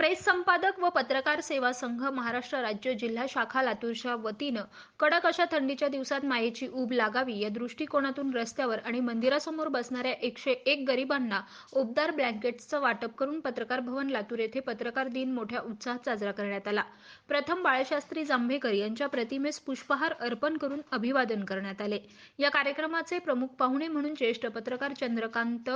Press संपादक व पत्रकार सेवा संघ महाराष्ट्र राज्य जिल्हा शाखा लातूरच्या वतीनं कडक अशा थंडीच्या दिवसात मायेची ऊब लागावी या दृष्टिकोनातून रस्त्यावर आणि मंदिरासमोर बसणाऱ्या एकशे एक गरिबांना उबदार ब्लँकेट्सचं वाटप करून पत्रकार भवन लातूर येथे पत्रकार दिन मोठ्या उत्साहात साजरा करण्यात आला. प्रथम बाळशास्त्री जांभेकर यांच्या प्रतिमेस पुष्पहार अर्पण करून अभिवादन करण्यात आले. या कार्यक्रमाचे प्रमुख पाहुणे म्हणून ज्येष्ठ पत्रकार चंद्रकांत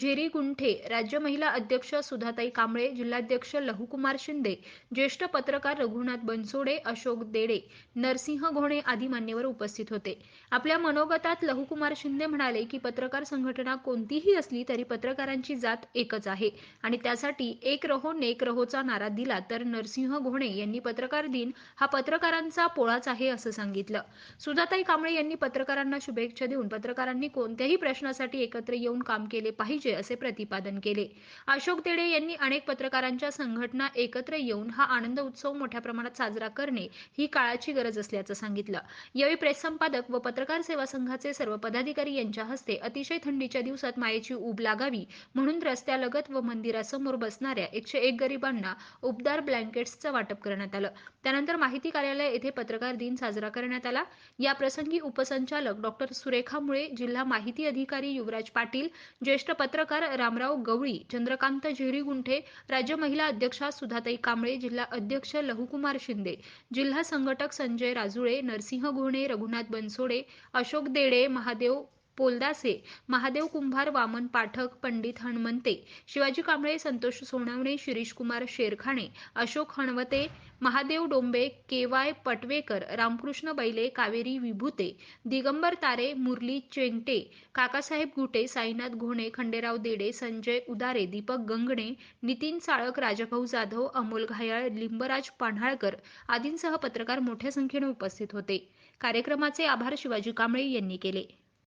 झेरीगुंठे राज्य महिला अध्यक्ष सुधाताई कांबळे जिल्हाध्यक्ष लहुकुमार शिंदे ज्येष्ठ पत्रकार रघुनाथ बनसोडे अशोक देडे नरसिंह घोणे आदी मान्यवर उपस्थित होते. आपल्या मनोगतात लहुकुमार शिंदे म्हणाले की पत्रकार संघटना कोणतीही असली तरी पत्रकारांची जात एकच आहे. आणि त्यासाठी एक रहो नेक रहोचा नारा दिला तर नरसिंह घोणे यांनी पत्रकार दिन हा पत्रकारांचा पोळाच आहे असं सांगितलं. सुधाताई कांबळे यांनी पत्रकारांना शुभेच्छा देऊन पत्रकारांनी कोणत्याही प्रश्नासाठी एकत्र येऊन काम केले पाहिजे असे प्रतिपादन केले. अशोक तेडे यांनी अनेक पत्रकारांच्या संघ संघटना एकत्र येऊन हा आनंद उत्सव मोठ्या प्रमाणात साजरा करणे ही काळाची गरज असल्याचं सांगितलं. यावेळी प्रेस संपादक व पत्रकार सेवा संघाचे सर्व पदाधिकारी यांच्या हस्ते अतिशय थंडीच्या दिवसात मायेची ऊब लागावी म्हणून रस्त्यालगत व मंदिरासमोर बसणाऱ्या एकशे एक गरिबांना उबदार ब्लँकेट्सचं वाटप करण्यात आलं. त्यानंतर माहिती कार्यालय येथे पत्रकार दिन साजरा करण्यात आला. या प्रसंगी उपसंचालक डॉक्टर सुरेखा मुळे जिल्हा माहिती अधिकारी युवराज पाटील ज्येष्ठ पत्रकार रामराव गवळी चंद्रकांत झेरीगुंठे राज्य महिला अध्यक्ष सुधाताई कांबळे जिल्हा अध्यक्ष लहुकुमार शिंदे जिल्हा संघटक संजय राजुळे नरसिंह घोणे रघुनाथ बनसोडे अशोक देडे महादेव पोलदासे महादेव कुंभार वामन पाठक पंडित हणमंते शिवाजी कांबळे संतोष सोनवणे शिरीषकुमार शेरखाणे अशोक हणवते महादेव डोंबे के वाय पटवेकर रामकृष्ण बैले कावेरी विभूते दिगंबर तारे मुरली चेंगटे काकासाहेब गुटे साईनाथ घोणे खंडेराव देडे संजय उदारे दीपक गंगणे नितीन साळक राजभाऊ जाधव अमोल घायाळ लिंबराज पान्हाळकर आदींसह पत्रकार मोठ्या संख्येने उपस्थित होते. कार्यक्रमाचे आभार शिवाजी कांबळे यांनी केले.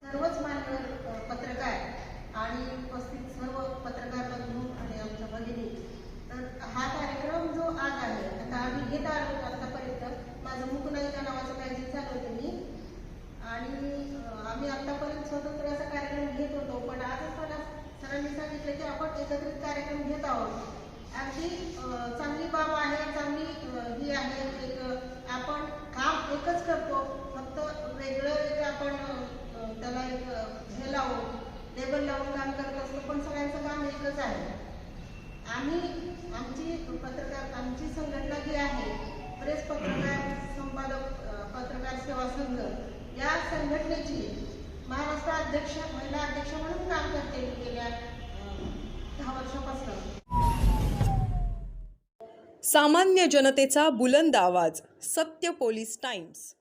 सर्वच मान्यवर पत्रकार आणि उपस्थित सर्व पत्रकार बंधू आणि आमच्या भगिनी. तर हा कार्यक्रम जो आज आहे आता आम्ही घेत आलो आतापर्यंत. माझं मुकनायिका नावाचं मॅजिक चालू होते मी आणि आम्ही आतापर्यंत स्वतंत्र असा कार्यक्रम घेत होतो पण आजच मला सरांनी सांगितलं की आपण एकत्रित कार्यक्रम घेत आहोत. अगदी चांगली बाब आहे चांगली ही आहे एक आपण काम एकच करतो फक्त वेगळं एक आपण त्याला एक हे लावून लेबल लावून काम करत असतो पण सगळ्यांचं काम एकच आहे. आम्ही आमची पत्रकार आमची संघटना जी आहे प्रेस पत्रकार संपादक पत्रकार सेवा संघ या संघटनेची महाराष्ट्र अध्यक्ष महिला अध्यक्ष म्हणून काम करते गेल्या दहा वर्षापासून. सामान्य जनतेचा बुलंद आवाज सत्य पोलीस टाइम्स.